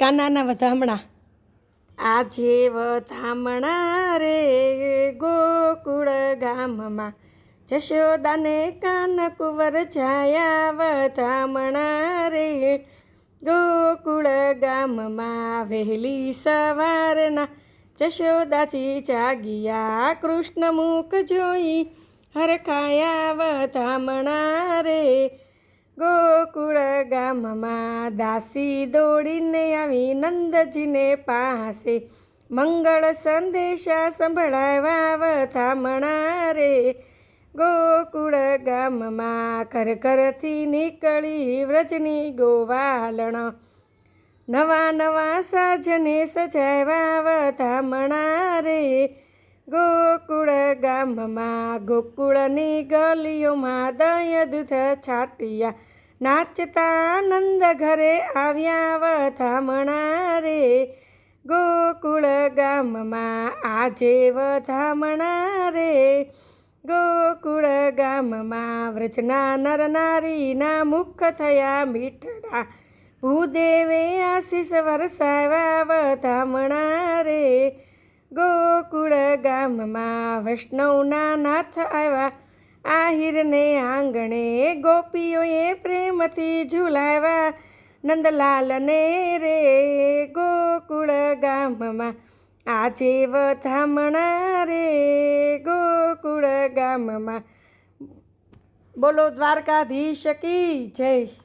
કાનાના વધામણા. આજે વધામણા રે ગોકુળ ગામમાં. જશોદાને કાન કુંવર જાયા વધામણા રે ગોકુળ ગામમાં. વહેલી સવારના જશોદાજી જાગિયા. કૃષ્ણ મુખ જોઈ હરખાયા વધામણા રે ગામમાં દાસી દોડીને આવી નંદજીને પાસે. મંગળ સંદેશા સંભળાવા વથામણા રે. ગોકુળ ગામમાં ઘર ઘરથી નીકળી વ્રજની ગોવાલણ. નવા નવા સાજને સજાવા વથામણા રે. ગોકુળ ગામમાં ગોકુળની ગલીઓમાં દય દૂધ છાટિયા. નાચતા નંદ ઘરે આવ્યા વધામણા રે ગોકુળ ગામમાં આજે વધામણા રે ગોકુળ ગામમાં વ્રજના નર નારીના મુખ થયા મીઠડા, ભૂદેવે આશીષ વરસાવ્યા વધામણા રે ગોકુળ ગામમાં વૈષ્ણવના નાથ આવ્યા આહિરને આંગણે ગોપીઓએ પ્રેમથી ઝુલાવ્યા, નંદલાલને રે ગોકુળ ગામમાં, આજે વધામણા રે ગોકુળ ગામમાં. બોલો દ્વારકાધીશ કી જય.